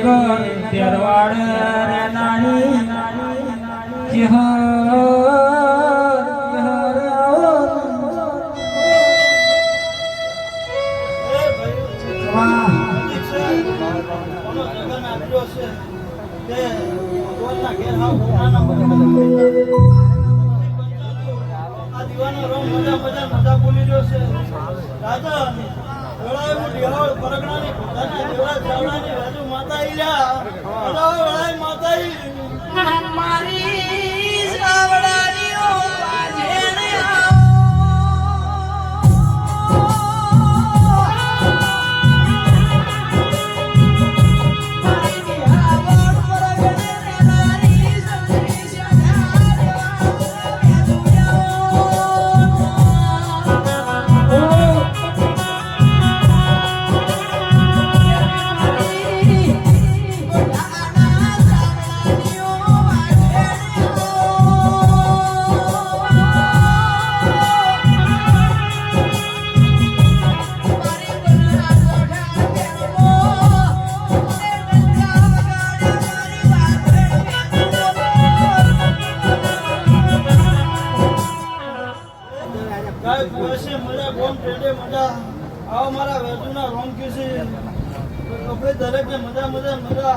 નગર ત્યરવાડ રે નાણી નિહાર રાજા વળાય હું ડિહાળ પરગણાની પોતાના દેવડા ચાવડાની રાજુ માતા ઈલા વળાય માતા ઈ આવો મારા વેટુના રોમ છે. આપણે દરેકને મજા મજા મજા.